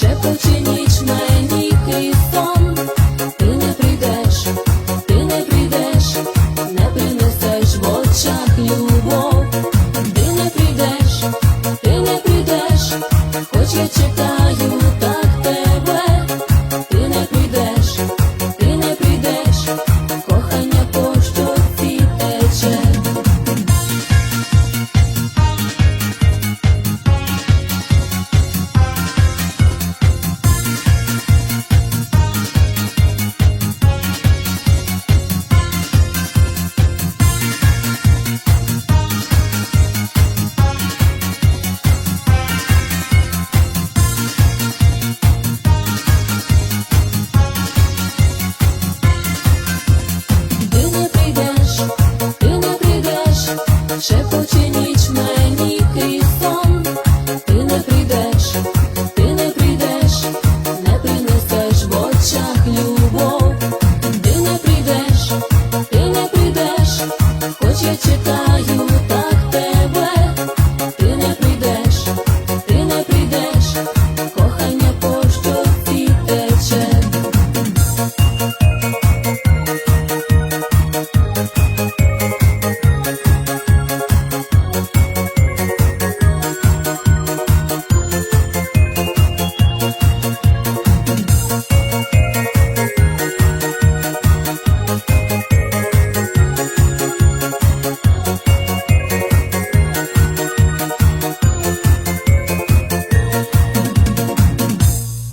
шепоче нічна ніхий сон, ти не прийдеш, ти не прийдеш, не принесеш в очах любов, ти не прийдеш, ти не прийдеш, хоч я.